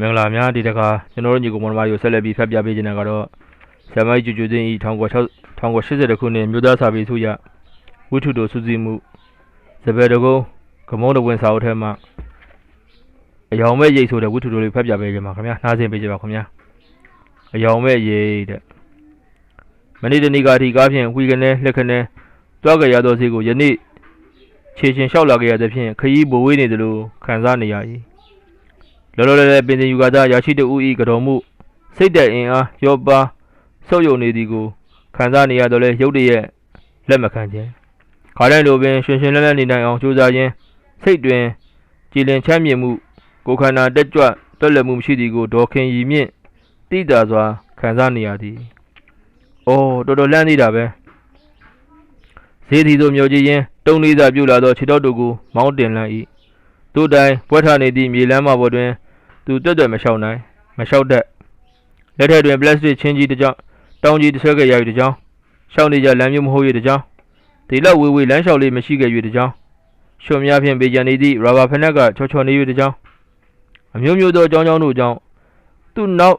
မင်္ဂလာများဒီတခါကျွန်တော်တို့ညီကောင်မောင်နှမတွေကိုဆက်လက်ပြီးဖတ်ပြပေးခြင်းတာကတော့ဆရာမကြီးကျူကျူသိန်းဤ1980ခုနှစ်မြို့သားစာပေစုရဝိထုတို့စူးစီးမှုစပယ်တကုန်းကမုံတဝင်စာအုပ်ထဲမှာအယောင်မဲ့ရိတ်ဆိုတဲ့ဝိထုတို့လေးဖတ်ပြပေးခြင်းပါခင်ဗျာနားဆင်ပေးကြပါခင်ဗျာအယောင်မဲ့ရိတ်တဲ့မနေ့တနေ့ကအထိကားဖြင့်ဝီကနေလက်ခနဲ့တွားကြရသောစီကိုယနေ့ခြေချင်းလျှောက်လာကြရတဲ့ဖြင့်ခရီးဘဝေးနေသလိုခံစားနေရ၏ လောလောလည်လည်ပင်စင်ယူကာသားရာရှိတဦးဤကတော်မှုစိတ်တဲ့အင်အားရောပါဆုပ်ယုံနေသည်ကိုခံစားနေရတော့လဲရုတ်တရက်လက်မခံခြင်းခါတိုင်းလိုပင်ရှင်ရှင်လဲလဲနေနိုင်အောင်ကြိုးစားခြင်းစိတ်တွင်ကြည်လင်ချမ်းမြေ့မှုကိုယ်ခန္ဓာတက်ကြွတွက်လက်မှုမရှိသည်ကိုဒေါ်ခင်ရီမြင့်တိတာစွာခံစားနေရသည်။အော်တော်တော်လန့်သေးတာပဲ။ဈေးသည်သို့မျိုးကြည့်ရင်တုံးလေးသာပြုတ်လာသောခြေတော်တို့ကိုမောင်းတင်လန့်၏။တို့တိုင်ပွဲထားနေသည့်မြေလမ်းမပေါ်တွင် သူတွတ်တွတ်မလျှောက်နိုင်မလျှောက်တတ်လက်ထက်တွင်ပလတ်စတစ်ချင်းကြီးတစ်ကြောင်းတောင်းကြီးတစ်ဆွဲခဲ့ရ၍တစ်ကြောင်းရှောင်းနေကြလမ်းမျိုးမဟုတ်၍တစ်ကြောင်းဒီလောက်ဝေးဝေးလမ်းလျှောက်လေးမရှိခဲ့၍တစ်ကြောင်းရှုံများဖြင့်ပေကြံနေသည့်ရာဘာဖနက်ကချောချောနေ၍တစ်ကြောင်းအမျိုးမျိုးသောအကြောင်းကြောင်းတို့ကြောင့်သူ့နောက်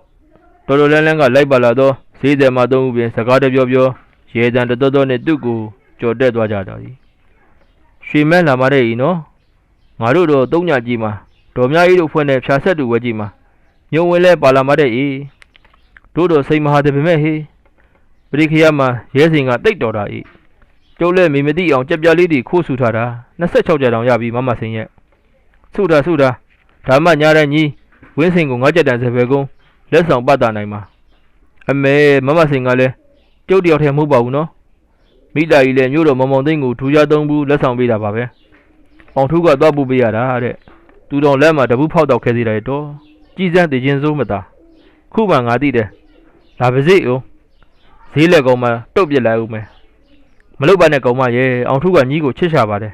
တော်တော်လန်းလန်းကလိုက်ပါလာသောဈေးသည်မှသုံးဦးပင်စကားတပြောပြောရေတံတတော်တော်နှင့်သူ့ကိုကြော်တက်သွားကြတော်သည်ရွှေမန်းလာမတဲ့ဤနော်ငါတို့တော့သုံးညကြီးမှာ ဒေါ်မြကြီးတို့ဖွဲ့နဲ့ဖြာဆက်တူဝဲကြီးမှာညုံဝင်လဲပါလာမတဲ့အေးတို့တော့စိတ်မဟာတယ်ပေမဲ့ဟေးပရိခယမှာရဲစင်ကတိတ်တော်တာအေးကျုပ်လည်းမေမသိအောင်ကြက်ပြလေးတွေခိုးဆူထားတာ26ကြတောင်ရပြီမမစင်ရဲ့ဆူတာဆူတာဒါမှညာတဲ့ညီဝင်းစင်ကိုငါကြက်တန်စပယ်ကုန်းလက်ဆောင်ပတ်တာနိုင်မှာအမေမမစင်ကလည်းကျုပ်တယောက်တည်းမဟုတ်ပါဘူးနော်မိသားကြီးလည်းမြို့တော်မောင်မောင်သိန်းကိုထူကြသုံးဘူးလက်ဆောင်ပေးတာပါပဲအောင်ထူးကသွားပို့ပေးရတာတဲ့ သူတော်လက်မှာတပူးဖောက်တော့ခဲသေးတယ်တော့ကြည်စမ်းတည်ခြင်းစိုးမသားခုမှငါသိတယ်လာပါစေဦးဈေးလက်ကောင်မှတုတ်ပြစ်လိုက်ဦးမယ်မလုပ်ပါနဲ့ကောင်မရဲ့အောင်ထုကညီးကိုချစ်ချပါတယ်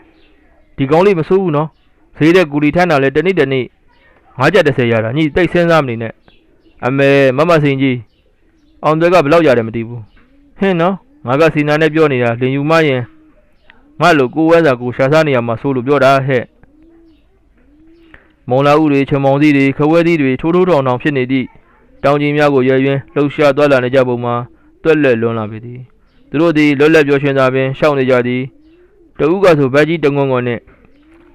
ဒီကောင်လေးမဆိုးဘူးနော်ဈေးတဲ့ကူလီထမ်းတာလဲတနေ့တနေ့ငါးကြက်30ရတာညီတိတ်စဉ်းစားမနေနဲ့အမေမမစင်ကြီးအောင်တွေကဘယ်လောက်ရတယ်မသိဘူးဟင်းနော်ငါကစီနာနဲ့ပြောနေတာလင်ယူမရင်ငါလိုကိုဝဲစာကိုရှာစားနေရမှာဆိုလို့ပြောတာဟဲ့ မုံလာဥတွေချမောင်သီးတွေခဝဲသီးတွေထိုးထိုးထောင်ထောင်ဖြစ်နေသည့်တောင်ကြီးများကိုရွယ်ရွင်းလှုပ်ရှားသွားလာနေကြပုံမှာတွက်လက်လွန်လာပေသည်သူတို့သည်လွတ်လပ်ပြောရှင်သာပင်ရှောက်နေကြသည်တဦးကဆိုဗတ်ကြီးတငုံငုံနှင့်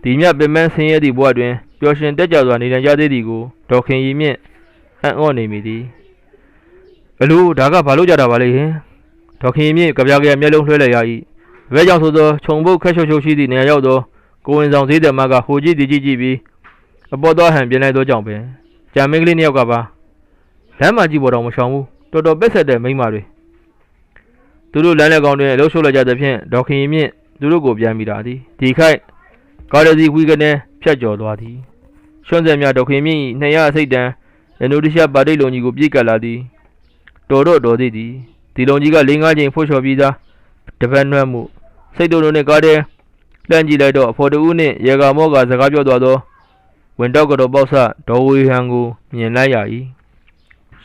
ဒီမြပင်မဆင်းရဲသည့်ဘဝတွင်ပျော်ရှင်တက်ကြွစွာနေနိုင်ကြသေးသည်ကိုဒေါက်ခင်ရီမြင့်အံ့ဩနေမိသည်ဘလို့ဒါကဘာလို့ကြတာပါလဲဟင်ဒေါက်ခင်ရီမြင့်ကြပြကြမျက်လုံးလွှဲလိုက်ရ၏ဘဲကြောင့်ဆိုသောခြုံပုတ်ခက်ရှုပ်ရှုပ်ရှိသည့်နေရာရောက်သောကိုဝင်ဆောင်သေးတယ်မကဟိုကြည့်ဒီကြည့်ကြည့်ပြီး အပေါ်တော့ဟန်ပြင်းလိုက်တော့ကြောင့်ပဲဂျာမင်းကလေးနှစ်ယောက်ကပါလမ်းမကြီးပေါ်တော့မရှောင်ဘူးတော်တော်ပက်ဆက်တဲ့မိန်းမတွေသူတို့လမ်းလက်ကောင်တွေအလို့ရှုပ်လိုက်ကြတဲ့ဖြင့်ဒေါက်ခင်ရင်မြင့်သူတို့ကိုပြန်မိတာသည်ဒီခိုက်ကားရစီဝီကနေဖြတ်ကျော်သွားသည်ရွှွန်းဆက်မြဒေါက်ခင်မြင့်၏နှစ်ရအစိတ်တန်အင်ဒိုနီးရှားပါတိတ်လုံကြီးကိုပြေးကပ်လာသည်တော်တော့တော်သေးသည်ဒီလုံကြီးက၄၅ချိန်ဖွှချော်ပြီးသားတပတ်နှွမ်းမှုစိတ်တုံလုံးနဲ့ကားတဲ့လှမ်းကြည့်လိုက်တော့အဖော်တူဦးနှင့်ရေကာမောကစကားပြောသွားသော ဝင်တော့ကတော့ပေါ့ဆဒေါ်ဝေဟန်ကိုမြင်လိုက်ရ၏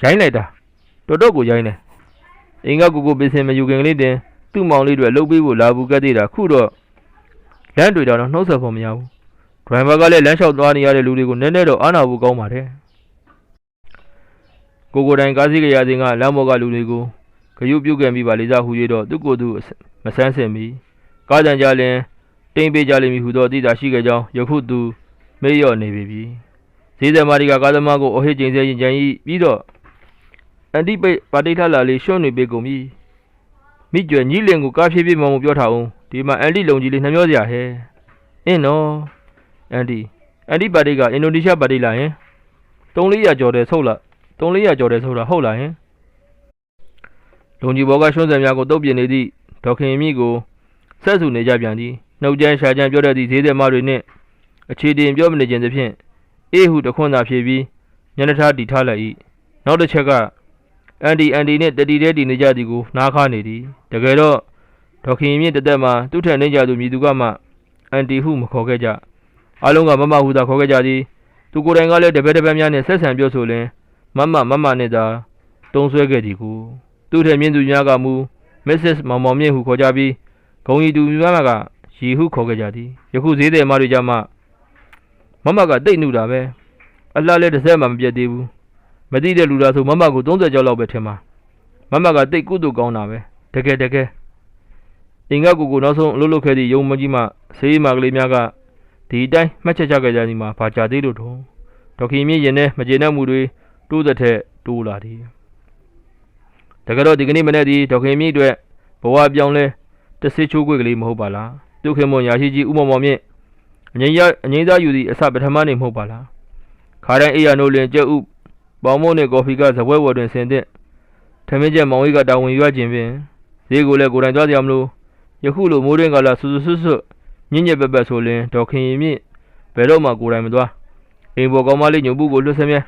ရိုင်းလိုက်တာတော်တော်ကိုရိုင်းတယ်အင်္ဂကူကိုပင်စင်မယူခင်ကလေးတင်သူ့မောင်လေးတွေလှုပ်ပေးဖို့လာဘူးကတည်းကခုတော့လမ်းတွေတော့နှုတ်ဆက်ဖို့မရဘူးဒရိုင်ဘာကလည်းလမ်းလျှောက်သွားနေရတဲ့လူတွေကိုနည်းနည်းတော့အားနာဖို့ကောင်းပါတယ်ကိုကိုတိုင်ကားစီးကြရစဉ်ကလမ်းပေါ်ကလူတွေကိုဂယုပြုတ်ခဲ့ပြီးပါလေစားဟူ၍တော့သူ့ကိုယ်သူမဆန်းစင်မီကားတန်ကြလင်တိမ်ပေးကြလိမ့်မည်ဟူသောသိတာရှိခဲ့ကြောင်းယခုသူ မေ့လျော့နေပြီပြီဈေးသမားတွေကကားသမားကိုအဟစ်ကျင်းစဲရင်ကြံဤပြီးတော့အန်တီပိတ်ပါတိထလာလေးရှွန့်နေပေးကုန်ပြီမိကျွယ်ညီးလင်ကိုကားဖြည်းဖြည်းမောင်မပြောထားအောင်ဒီမှာအန်တီလုံကြီးလေးနှမျောစရာဟဲအင်းနော်အန်တီအန်တီပါတိကအင်ဒိုနီးရှားပါတိလာဟင်300ကျော်တယ်ဆုတ်လာ300ကျော်တယ်ဆုတ်လာဟုတ်လားဟင်လုံကြီးဘောကရှွန့်စံများကိုတုတ်ပြနေသည့်ဒေါခင်မြင့်ကိုဆက်စုနေကြပြန်သည်နှုတ်ကြမ်းရှာကြမ်းပြောတတ်သည့်ဈေးသမားတွေနှင့် အခြေတင်ပြောမနေခြင်းသဖြင့်အေးဟုတခွန်းသာဖြေပြီးညနေထားတီထားလိုက်၏နောက်တစ်ချက်ကအန်ဒီအန်ဒီနှင့်တတီတဲတီနေကြသည်ကိုနားခါနေသည်တကယ်တော့ဒေါက်ခင်မြင့်တသက်မှာသူ့ထက်နေကြသူမြည်သူကမှအန်တီဟုမခေါ်ခဲ့ကြအလုံးကမမဟုသာခေါ်ခဲ့ကြသည်သူကိုယ်တိုင်ကလည်းတပည့်တပည့်များနှင့်ဆက်ဆံပြောဆိုလင်မမမမနှင့်သာတုံးဆွဲခဲ့သည်ကိုသူ့ထက်မြင့်သူများကမူမစ္စစ်မောင်မောင်မြင့်ဟုခေါ်ကြပြီးဂုံရီသူများကရီဟုခေါ်ခဲ့ကြသည်ယခုဈေးသည်မတွေကြမှ မမကတိတ်နှုတာပဲအလှလဲတစ်စက်မှမပြတ်သေးဘူးမသိတဲ့လူလားဆိုမမကို30ကျော်လောက်ပဲထင်မှာမမကတိတ်ကုသိုလ်ကောင်းတာပဲတကယ်တကယ်အင်္ဂါကိုကိုနောက်ဆုံးအလုပ်လုပ်ခဲ့သည့်ယုံမကြီးမှဆေးမကလေးများကဒီအတိုင်းမှတ်ချက်ချခဲ့ကြသည်မှာဘာကြသေးလို့တော့ဒေါက်ခင်မြင့်ရင်နဲ့မကျေနပ်မှုတွေတိုးတဲ့ထက်တိုးလာသည်တကယ်တော့ဒီကနေ့မနေ့ဒီဒေါက်ခင်မြင့်အတွက်ဘဝပြောင်းလဲတစ်စစ်ချိုးခွေကလေးမဟုတ်ပါလားသူခင်မွန်ရာရှိကြီးဥမမော်မြင့် အငိမ့်ရအငိမ့်သားယူသည့်အစပထမနေမဟုတ်ပါလားခါတိုင်းအေးရနိုးလင်ကျက်ဥပေါင်မို့နဲ့ကော်ဖီကဇပွဲဝယ်တွင်ဆင်တဲ့ထမင်းချက်မောင်ဝေးကတာဝန်ယူရခြင်းဖြင့်ဈေးကိုလည်းကိုယ်တိုင်သွားကြမလို့ယခုလိုမိုးရင်းကလာဆူဆူဆွတ်ဆွတ်ညညက်ပက်ပက်ဆိုလင်ဒေါခင်ရင်မြင့်ဘယ်တော့မှကိုယ်တိုင်မသွားအိမ်ပေါ်ကောင်းမလေးညို့ဘူးကိုလွတ်ဆဲမြဲ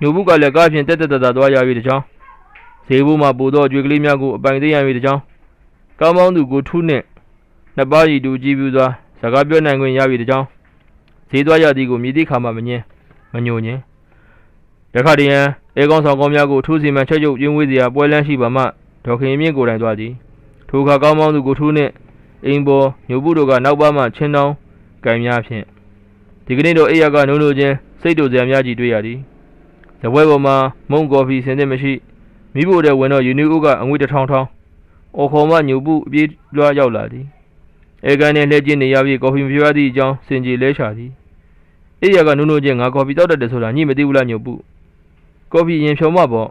ညို့ဘူးကလည်းကားဖြင့်တက်တက်တတသွားရပြီတကြောင်ဈေးဘူးမှာပို့တော့ကြွေကလေးများကိုအပိုင်သိရပြီတကြောင်ကောင်းမောင်းသူကိုထူးနှင့်နှစ်ပါးရီတူကြည့်ပြသွား စကားပြောနိုင်ခွင့်ရပြီတကြောင်ဈေးသွားရသည်ကိုမြည်သည့်ခါမှမငင်းမညိုညင်းတခါတည်းရန်အဲကောင်းဆောင်ကောင်းများကိုထူးစီမံချက်ချုပ်ပြင်းဝေးစရာပွဲလန်းရှိပါမှဒေါခင်ရင်မြင့်ကိုယ်တိုင်သွားသည်ထိုအခါကောင်းမောင်းသူကိုထူးနှင့်အိမ်ပေါ်ညို့ဘူးတို့ကနောက်ပါမှချင်းတောင်းကံများဖြင့်ဒီကနေ့တော့အေးရကနုံနုံချင်းစိတ်တူစရာများကြီးတွေ့ရသည်ဇပွဲပေါ်မှာမုံကော်ဖီဆင်သင့်မရှိမိဖို့တဲ့ဝင်တော့ယူနီဦးကအငွေတစ်ထောင်ထောင်အော်ခေါ်မှညို့ဘူးအပြေးလွှားရောက်လာသည် အဲကန်နဲ့လှည့်ကျင်းနေရပြီးကော်ဖီမပြရသည့်အကြောင်းစင်ကြီးလဲချသည်အေးရကနုံနုံချင်းငါကော်ဖီတောက်တတ်တယ်ဆိုတာညိမသိဘူးလားညို့ဘူးကော်ဖီရင်ဖြော်မပေါ့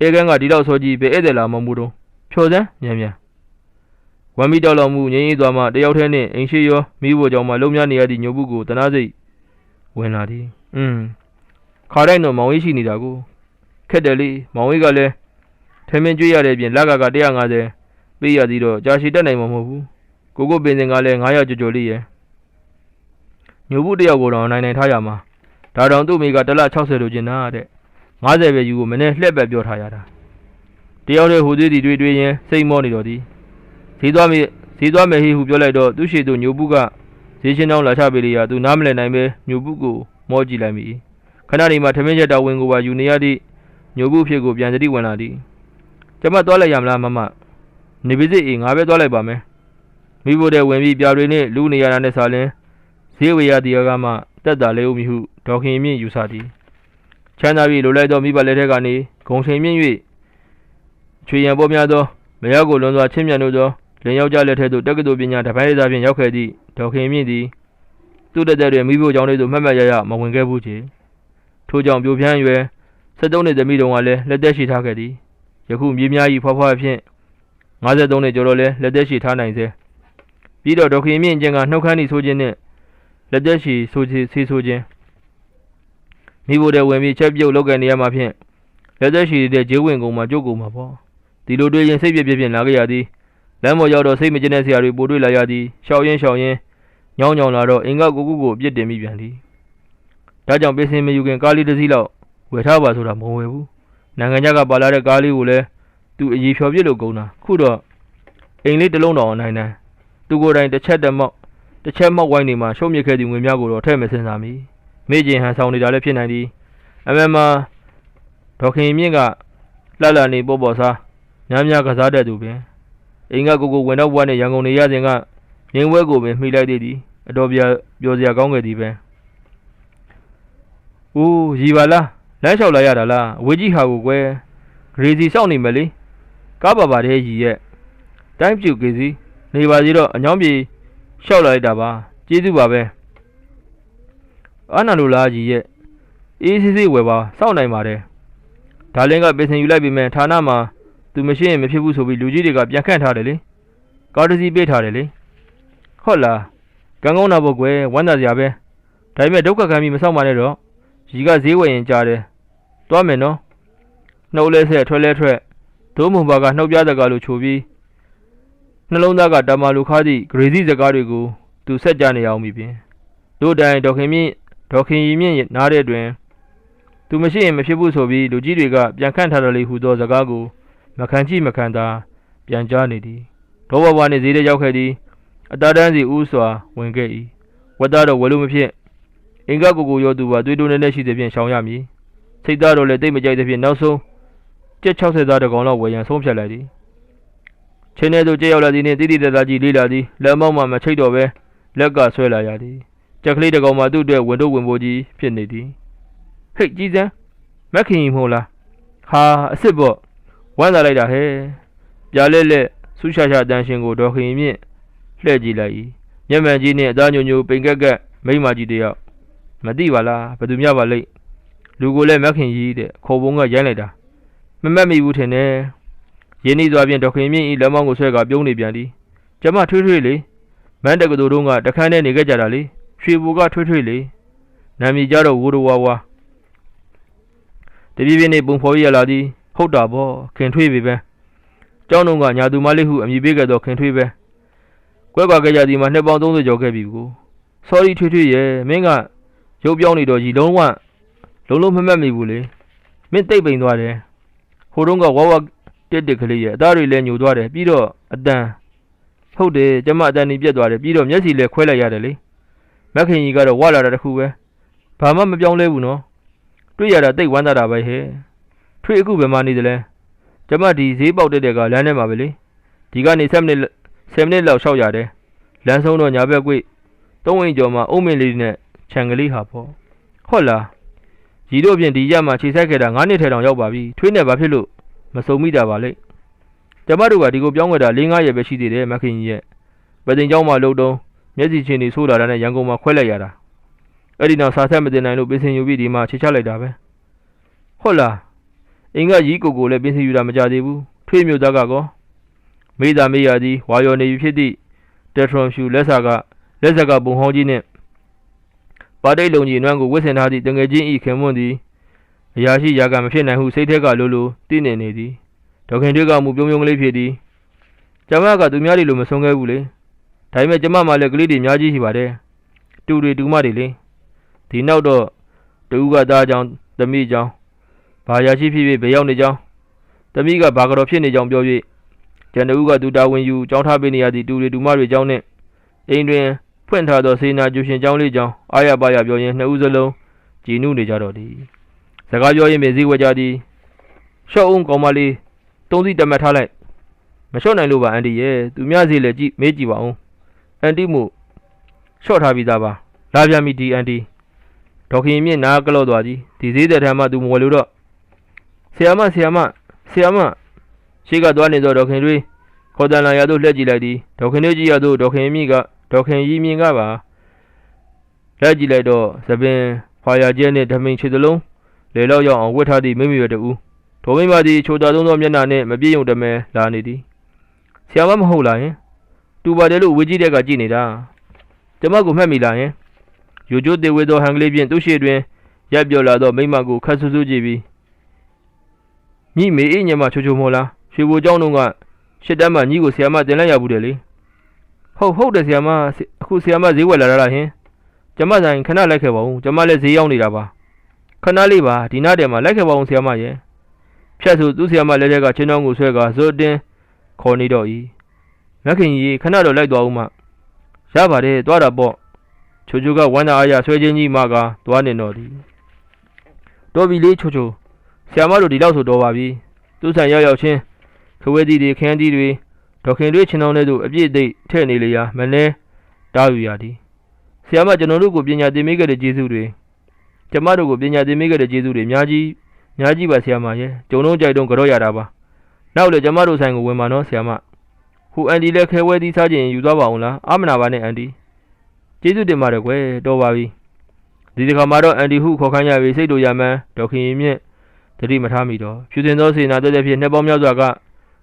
အဲကန်ကဒီတော့စောကြီးပဲဧည့်သည်လာမမှုတော့ဖြော်စမ်းမြန်မြန်ဝမ်မီတောက်လောက်မှုငြိမ်းအေးသွားမှတယောက်တည်းနှင့်အိမ်ရှိရောမိဖို့ကြောင့်မှလုံများနေရသည့်ညိုဘူးကိုတနာစိတ်ဝင်လာသည်။อืมခါတိုင်းတော့မောင်ဝေးရှိနေတာကိုခက်တယ်လေမောင်ဝေးကလည်းထမင်းကျွေးရတဲ့အပြင်လက်ကက150ပေးရသည်တော့ကြာရှည်တက်နိုင်မှာမဟုတ်ဘူး။ ကိုကိုပင်စင်ကလည်း900ကြော်ကြော်လေးရယ်ညိုဘူးတယောက်ကိုတော့နိုင်နိုင်ထားရမှာဒါတောင်သူ့မိကတစ်လ60လိုချင်တာတဲ့90ပဲယူကိုမနေ့လှက်ပဲပြောထားရတာတယောက်တည်းဟိုသေးသည်တွေ့တွေ့ရင်စိတ်မောနေတော့သည်ဈေးသွားမေဈေးသွားမယ်ဟေးဟုပြောလိုက်တော့သူရှိသူညိုဘူးကဈေးချင်းတောင်းလာချပေးလေရာသူနားမလည်နိုင်ပဲညိုဘူးကိုမောကြည့်လိုက်မိခဏနေမှထမင်းချက်တော်ဝင်ကိုပါယူနေရသည့်ညိုဘူးဖြစ်ကိုပြန်သတိဝင်လာသည်ကျမသွားလိုက်ရမလားမမနေပါစေအေးငါပဲသွားလိုက်ပါမယ် မိဖို့တဲ့ဝင်ပြီးပြာတွေနဲ့လူနေရတာနဲ့စာလင်းဈေးဝေရတရားကမှတက်တာလဲဦးမည်ဟုဒေါခင်မြင့်ယူဆသည်ချမ်းသာပြီးလိုလိုက်သောမိဘလက်ထက်ကနေဂုံချိန်မြင့်၍ချွေရန်ပေါ်များသောမရောက်ကိုလွန်စွာချင်းမြတ်တို့သောလင်ယောက်ျားလက်ထက်သို့တက္ကသိုလ်ပညာတပိုင်းဒေသဖြင့်ရောက်ခဲ့သည့်ဒေါက်ခင်မြင့်သည်သူ့တက်တဲ့တွင်မိဖို့ကြောင့်လေးသို့မှတ်မှတ်ရရမဝင်ခဲ့ဘူးချေထို့ကြောင့်ပြိုပြန်းရွယ်73နှစ်သမီးတော်ကလည်းလက်သက်ရှိထားခဲ့သည်ယခုမြေများ၏ဖွားဖွားဖြင့်53နှစ်ကျော်တော့လည်းလက်သက်ရှိထားနိုင်စေ ပြီးတော့ဒေါက်ခင်မြင့်ကျင်ကနှုတ်ခမ်းဤဆိုခြင်းနှင့်လက်သက်ရှိဆိုခြင်းဆေးဆိုခြင်းမိဖို့တဲ့ဝင်ပြီးချက်ပြုတ်လောက်ကန်နေရမှာဖြင့်လက်သက်ရှိတဲ့ဂျေးဝင်ကုန်မှာကြုတ်ကုန်မှာပေါ့ဒီလိုတွေ့ရင်စိတ်ပြည့်ပြည့်ဖြင့်လာခဲ့ရသည်လမ်းပေါ်ရောက်တော့စိတ်မကျဉ်တဲ့ဆရာတွေပို့တွေ့လာရသည်ရှောက်ရင်ရှောက်ရင်ညောင်းညောင်းလာတော့အင်္ဂကိုကုကိုအပြစ်တင်မိပြန်သည်ဒါကြောင့်ပေးစင်မယူခင်ကားလေးတစ်စီးလောက်ဝယ်ထားပါဆိုတာမဝယ်ဘူးနိုင်ငံခြားကပါလာတဲ့ကားလေးကိုလည်းသူအကြီးဖြော်ပြစ်လို့ကုန်တာခုတော့အိမ်လေးတစ်လုံးတော်အောင်နိုင်တယ် သူကိုယ်တိုင်တစ်ချက်တမောက်တစ်ချက်မောက်ဝိုင်းနေမှာရှုံးမြစ်ခဲ့သည့်ငွေများကိုတော့ထည့်မစင်စားမီမိကျင်ဟန်ဆောင်နေတာလည်းဖြစ်နိုင်သည်အမေမှာဒေါခင်မြင့်ကလှလှနေပေါ်ပေါ်စားများများကစားတတ်သူပင်အင်္ဂကိုကိုဝင်တော့ဘွားနဲ့ရန်ကုန်နေရစဉ်ကမြင်းဝဲကိုပင်မှီလိုက်သေးသည်အတော်ပြပြောစရာကောင်းခဲ့သည်ပဲ။အိုးရီပါလားလမ်းလျှောက်လာရတာလားအဝေးကြီးဟာကိုကွယ်ဂရေစီစောင့်နေမယ်လေကားပါပါတဲ့ရီရဲ့တိုင်းပြူကေစီ နေပါစီတော့အညောင်းပြေလျှောက်လာလိုက်တာပါကျေးဇူးပါပဲအာနာလိုလားကြီးရဲ့အေးစစ်စစ်ဝယ်ပါစောင့်နိုင်ပါတယ်ဒါလင်းကပြင်ဆင်ယူလိုက်ပြီမဲ့ဌာနမှာသူမရှိရင်မဖြစ်ဘူးဆိုပြီးလူကြီးတွေကပြန်ခန့်ထားတယ်လေကားတစ်စီးပေးထားတယ်လေဟုတ်လားကံကောင်းတာပေါ့ကွယ်ဝမ်းသာစရာပဲဒါပေမဲ့ဒုက္ခခံပြီးမဆောင်ပါနဲ့တော့ရီကဈေးဝယ်ရင်ကြားတယ်တွားမယ်နော်နှုတ်လဲဆက်ထွက်လဲထွက်ဒိုးမုံဘာကနှုတ်ပြတဲ့ကလို့ခြိုပြီး နှလုံးသားကတမလူခါသည့်ဂရေစီစကားတွေကိုသူဆက်ကြနေအောင်ပြီပြင်တို့တိုင်ဒေါခင်မြင့်ဒေါခင်ရီမြင့်နားတဲ့တွင်သူမရှိရင်မဖြစ်ဘူးဆိုပြီးလူကြီးတွေကပြန်ခန့်ထားတယ်လေဟူသောစကားကိုမခံကြည့်မခံသာပြန်ကြားနေသည်ဒေါဘဘွားနှင့်ဈေးထဲရောက်ခဲ့သည်အတာတန်းစီဦးစွာဝင်ခဲ့၏ဝတ်သားတော့ဝယ်လို့မဖြစ်အင်္ဂကိုကိုရောသူပါသွေးတိုးနေနေရှိသဖြင့်ရှောင်ရမည်စိတ်သားတော့လည်းတိတ်မကြိုက်သဖြင့်နောက်ဆုံးကျက်60သားတကောင်လောက်ဝယ်ရန်ဆုံးဖြတ်လိုက်သည် ချင်းထဲသို့ကျက်ရောက်လာသည်နှင့်တိတိတသားကြီးလေးလာသည်လက်မောက်မှမချိတ်တော့ပဲလက်ကဆွဲလာရသည်ကြက်ကလေးတကောင်မှသူ့အတွက်ဝင်တော့ဝင်ဖို့ကြီးဖြစ်နေသည်ဟိတ်ကြီးစမ်းမက်ခင်ကြီးမဟုတ်လားဟာအစ်စ်ပေါ့ဝမ်းသာလိုက်တာဟဲ့ပြားလက်လက်ဆူရှာရှာတန်ရှင်ကိုဒေါ်ခင်ကြီးမြင့်လှည့်ကြည့်လိုက်၏မျက်မှန်ကြီးနဲ့အသားညိုညိုပိန်ကက်ကက်မိန်းမကြီးတစ်ယောက်မသိပါလားဘယ်သူများပါလိမ့်လူကိုလည်းမက်ခင်ကြီးတဲ့ခေါ်ပုံးကရိုင်းလိုက်တာမမတ်မိဘူးထင်တယ် ရင်းနှီးစွာဖြင့်ဒေါ်ခင်မြင့်ဤလက်မောင်းကိုဆွဲကပြုံးနေပြန်သည်ကျမထွေးထွေးလေမန်းတက္ကသိုလ်တုန်းကတခန်းထဲနေခဲ့ကြတာလေရွှေဘူကထွေးထွေးလေနာမည်ကြတော့ဝိုးတော်ဝါဝါတပြေးပြေးနေပုံဖော်ရလာသည်ဟုတ်တာပေါ့ခင်ထွေးပြီပဲကျောင်းတုန်းကညာသူမလေးဟုအမည်ပေးခဲ့သောခင်ထွေးပဲကွဲကွာခဲ့ကြသည်မှာနှစ်ပေါင်း30ကျော်ခဲ့ပြီကို sorry ထွေးထွေးရဲ့မင်းကရုပ်ပြောင်းနေတော့ကြီးလုံးဝလုံးလုံးမမှတ်မိဘူးလေမင်းတိတ်ပိန်သွားတယ်ဟိုတုန်းကဝါဝါ တက်တက်ကလေးရဲ့အသားတွေလည်းညိုသွားတယ်ပြီးတော့အတန်ဟုတ်တယ်ကျမအတန်ကြီးပြက်သွားတယ်ပြီးတော့မျက်စိလည်းခွဲလိုက်ရတယ်လေမက်ခင်ကြီးကတော့ဝါလာတာတစ်ခုပဲဘာမှမပြောင်းလဲဘူးနော်တွေ့ရတာတိတ်ဝမ်းသာတာပဲဟဲ့ထွေးအခုဘယ်မှာနေသလဲကျမဒီဈေးပေါက်တက်တဲ့ကလမ်းထဲမှာပဲလေဒီကနေ7မိနစ်7မိနစ်လောက်ရှောက်ရတယ်လမ်းဆုံးတော့ညာဘက်ကွေ့သုံးဝင်းကျော်မှာအုံးမင်းလေးနဲ့ခြံကလေးဟာပေါ့ဟုတ်လားရီတို့ပြင်ဒီရက်မှာခြေဆက်ခဲ့တာ9နှစ်ထဲတောင်ရောက်ပါပြီထွေးနေဘာဖြစ်လို့ မစုံမိတာပါလေကျမတို့ကဒီကိုပြောင်းဝယ်တာ၄၅ရက်ပဲရှိသေးတယ်မခင်ကြီးရဲ့ပသိမ်ကျောင်းမှာလှုပ်တုံးမျက်စိချင်းတွေဆိုးလာတာနဲ့ရန်ကုန်မှာခွဲလိုက်ရတာအဲ့ဒီနောက်စာဆက်မတင်နိုင်လို့ပင်စင်ယူပြီးဒီမှာခြေချလိုက်တာပဲဟုတ်လားအင်းကကြီးကိုကိုလည်းပင်စင်ယူတာမကြသေးဘူးထွေးမျိုးသားကကောမိသားမိရသည်ဝါရော်နေပြီဖြစ်သည့်တက်ထရွန်ဖြူလက်စာကလက်စကဘုံဟောင်းကြီးနှင့်ပါတိတ်လုံကြီးနွမ်းကိုဝစ်ဆင်ထားသည့်တငယ်ချင်းဤခင်မွန်းသည် အရာရှိရာကမဖြစ်နိုင်ဟုစိတ်ထက်ကလိုလိုတည်နေနေသည်ဒေါခင်တွေကမူပြုံးပြုံးကလေးဖြစ်သည်ကျမကသူများတွေလိုမဆုံးခဲ့ဘူးလေဒါပေမဲ့ကျမမှလည်းကလေးတွေအများကြီးရှိပါတယ်တူတွေတူမတွေလေဒီနောက်တော့တူကသားကြောင့်သမီးကြောင့်ဘာရာရှိဖြစ်ဖြစ်ဘယ်ရောက်နေကြောင်းသမီးကဘာကတော့ဖြစ်နေကြောင်းပြော၍ကျန်တူကသူတာဝန်ယူကြောင်းထားပေးနေရသည့်တူတွေတူမတွေကြောင်းနဲ့အိမ်တွင်ဖွင့်ထားသောစေနာကျူရှင်ကြောင်းလေးကြောင်းအာရပါရပြောရင်းနှစ်ဦးစလုံးကြည်နုနေကြတော့သည် စကားပြောရင်းမြေစည်းဝဲကြသည်ရှော့အောင်ကောင်းမလေးသုံးစီတမတ်ထားလိုက်မလျှော့နိုင်လို့ပါအန်တီရဲ့သူများစီလည်းကြည့်မေးကြည့်ပါဦးအန်တီမို့လျှော့ထားပြီးသားပါလာပြန်ပြီဒီအန်တီဒေါခင်မြင့်နားကလော့သွားသည်ဒီစည်းတဲ့ထမ်းမှသူမဝယ်လို့တော့ဆီယာမဆီယာမဆီယာမရှိကသွားနေသောဒေါခင်တွေခေါ်တန်လာရသို့လှည့်ကြည့်လိုက်သည်ဒေါခင်တွေကြည့်ရသို့ဒေါခင်မြင့်ကဒေါခင်ရီမြင့်ကပါလက်ကြည့်လိုက်တော့သပင်ဖွာရကျဲနှင့်ဓမိန်ခြေစလုံး လေလောက်ရောက်အောင်ဝတ်ထားသည့်မိမိရတူထိုမိမသည်ချိုတာသုံးသောမျက်နှာနှင့်မပြေုံတမဲလာနေသည်ဆရာမမဟုတ်လားယင်တူပါတယ်လို့ဝေကြီးတဲ့ကကြည့်နေတာကျမကိုမှတ်မိလားယင်ရိုကျိုးတေဝေသောဟန်ကလေးဖြင့်သူ့ရှိတွင်ရပ်ပြောလာသောမိမကိုခတ်ဆူဆူကြည့်ပြီးညီမေအေးညမချိုချိုမဟုတ်လားရွှေဘိုเจ้าတို့ကရှစ်တန်းမှညီကိုဆရာမတင်လိုက်ရဘူးတယ်လေဟုတ်ဟုတ်တယ်ဆရာမအခုဆရာမဈေးဝယ်လာတာလားဟင်ကျမဆိုင်ခဏလိုက်ခဲ့ပါဦးကျမလည်းဈေးရောက်နေတာပါ ခဏလေးပါဒီနားတည်းမှာလိုက်ခဲ့ပါဦးဆရာမရဲ့ဖြတ်ဆိုသူဆရာမလက်ထက်ကချင်းတောင်းကိုဆွဲကဇွတ်တင်းခေါ်နေတော့ဤမခင်ကြီးခဏတော့လိုက်သွားဦးမရပါတယ်သွားတာပေါ့ချိုချိုကဝမ်းသာအားရဆွဲချင်းကြီးမှကသွားနေတော့သည်တော်ပြီလေးချိုချိုဆရာမတို့ဒီလောက်ဆိုတော်ပါပြီသူဆိုင်ရောက်ရောက်ချင်းခဝဲတီတွေခန်းတီတွေဒေါခင်တွေချင်းတောင်းတဲ့သူအပြည့်သိထဲ့နေလေရာမလဲတားယူရသည်ဆရာမကျွန်တော်တို့ကိုပညာသင်ပေးခဲ့တဲ့ကျေးဇူးတွေ ကျမတို့ကိုပညာသင်ပေးခဲ့တဲ့ကျေးဇူးတွေအများကြီးအများကြီးပါဆရာမရဲ့ဂျုံလုံးကြိုက်တုံးကြော့ရတာပါနောက်လေကျမတို့ဆိုင်ကိုဝင်ပါနော်ဆရာမဟိုအန်ဒီလည်းခဲဝဲသီးစားခြင်းယူသွားပါအောင်လားအမနာပါနဲ့အန်ဒီကျေးဇူးတင်ပါတယ်ကွယ်တော်ပါပြီဒီတစ်ခါမှာတော့အန်ဒီဟုခေါ်ခိုင်းရပြီစိတ်တို့ရမှန်းဒေါခင်ရင်မြင့်တတိမထားမိတော့ဖြူစင်သောစေနာတက်တဲ့ဖြစ်နှစ်ပေါင်းများစွာက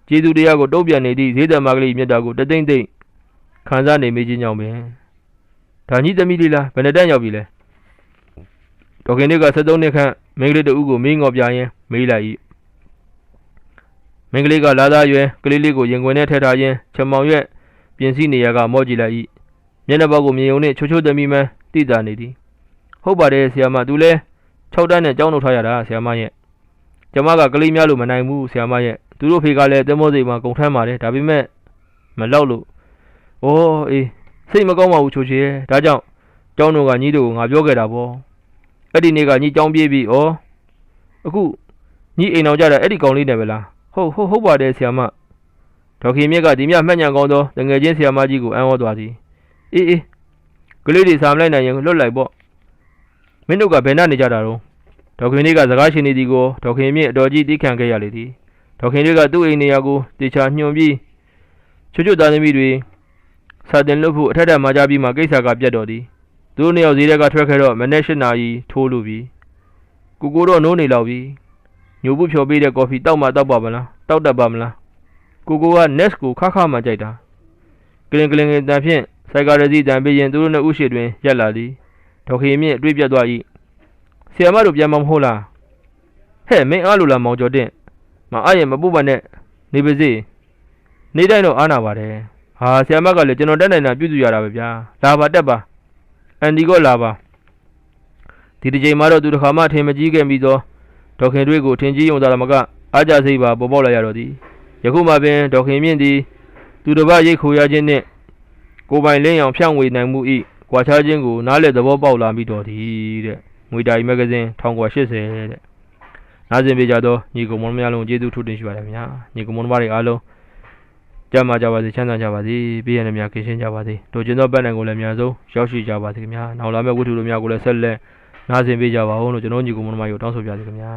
ကျေးဇူးတရားကိုတုံ့ပြန်နေသည့်ဈေးတမကလေးမြတ်တာကိုတသိမ့်သိမ့်ခံစားနေမိခြင်းကြောင့်ပင်ဒါကြီးသမီးလေးလားဘယ်နဲ့တန်းရောက်ပြီလဲ ဒေါခင်တွေက73နှစ်ခန့်မိန်းကလေးတဦးကိုမင်းငေါ်ပြရင်းမေးလိုက်၏မိန်းကလေးကလာသားရွယ်ကလေးလေးကိုရင်ခွင်ထဲထည့်ထားရင်းချမောင်ရွက်ပြင်စီနေရကမော့ကြည့်လိုက်၏မျက်နှာပေါက်ကိုမြင်ုံနှင့်ချိုချိုသမီးမှန်းတိတာနေသည်ဟုတ်ပါတယ်ဆရာမသူလဲ6တန်းနဲ့ကြောင်းထုတ်ထားရတာဆရာမရဲ့ကျမကကလေးများလို့မနိုင်ဘူးဆရာမရဲ့သူတို့ဖေကလည်းတဲမောစိတ်မှာကုန်ထမ်းပါတယ်ဒါပေမဲ့မလောက်လို့ဩအေးစိတ်မကောင်းပါဘူးချိုချေရဲ့ဒါကြောင့်ကျောင်းတော်ကညီတို့ကိုငါပြောခဲ့တာပေါ့ အဲ့ဒီနေ့ကညီကျောင်းပြေးပြီးဩအခုညီအိမ်အောင်ကြတာအဲ့ဒီကောင်လေးနဲ့ပဲလားဟုတ်ဟုတ်ဟုတ်ပါတယ်ဆရာမဒေါခင်မြက်ကဒီမြမှတ်ညံကောင်းသောတငယ်ချင်းဆရာမကြီးကိုအံ့ဩသွားသည်အေးအေးကလေးတွေစာမလိုက်နိုင်ရင်လွတ်လိုက်ပေါ့မင်းတို့ကဘယ်နဲ့နေကြတာတော့ဒေါက်ခင်လေးကစကားရှင်နေသည်ကိုဒေါက်ခင်မြင့်အတော်ကြီးတီးခံခဲ့ရလေသည်ဒေါက်ခင်လေးကသူ့အိမ်နေရာကိုတေချာညွှန်ပြီးချွတ်ချွတ်သားသမီးတွေစာတင်လို့ဖို့အထက်ထပ်မှာကြပြီးမှကိစ္စကပြတ်တော်သည် သူတို့နှစ်ယောက်ဈေးထဲကထွက်ခဲ့တော့မနေ့၈နာရီထိုးလို့ပြီကိုကိုတော့နိုးနေလောက်ပြီညိုဘူးဖြော်ပေးတဲ့ကော်ဖီတောက်မှတောက်ပါမလားတောက်တတ်ပါမလားကိုကိုက Nest ကိုခါခါမှကြိုက်တာကလင်ကလင်တန်ဖြင့်စိုက်ကရစီတန်ပေးရင်သူတို့နှစ်ဦးရှိတွင်ရက်လာသည်ဒေါက်ခင်မြင့်အတွေ့ပြတ်သွား၏ဆီယမတို့ပြန်မမဟုတ်လားဟဲ့မင်းအားလို့လားမောင်ကျော်တင့်မအားရင်မပုတ်ပါနဲ့နေပါစေနေတိုင်းတော့အားနာပါတယ်ဟာဆီယမကလည်းကျွန်တော်တက်နိုင်တာပြုစုရတာပဲဗျာလာပါတက်ပါ အန်ဒီကလာပါဒီတစ်ချိန်မှာတော့သူတစ်ခါမှထင်မကြီးခဲ့မိသောဒေါက်ခင်တို့ကိုထင်ကြီးယုံသာမကအားကြစိတ်ပါပေါ်ပေါက်လာရတော့သည်ယခုမှပင်ဒေါက်ခင်မြင့်သည်သူတစ်ပတ်ရိတ်ခိုရခြင်းနှင့်ကိုယ်ပိုင်လင်းအောင်ဖြန့်ဝေနိုင်မှု၏ကွာခြားခြင်းကိုနားလည်သဘောပေါက်လာမိတော်သည်တဲ့ငွေတာရီမဂ္ဂဇင်း1980တဲ့နားဆင်ပေးကြသောညီကောင်မောင်များလုံးကျေးဇူးထူးတင်ရှိပါတယ်ခင်ဗျာညီကောင်မောင်တို့အားလုံး ကြမ်းမာကြပါစေချမ်းသာကြပါစေပြည်ရန်များကင်းရှင်းကြပါစေတို့ကျင်သောပတ်နိုင်ကိုလည်းအများဆုံးရောက်ရှိကြပါစေခင်ဗျာနောက်လာမယ့်ဝတ္ထုတို့များကိုလည်းဆက်လက်နားဆင်ပေးကြပါဦးလို့ကျွန်တော်ညီကောင်မောင်တို့များကိုတောင်းဆိုပြပါစေခင်ဗျာ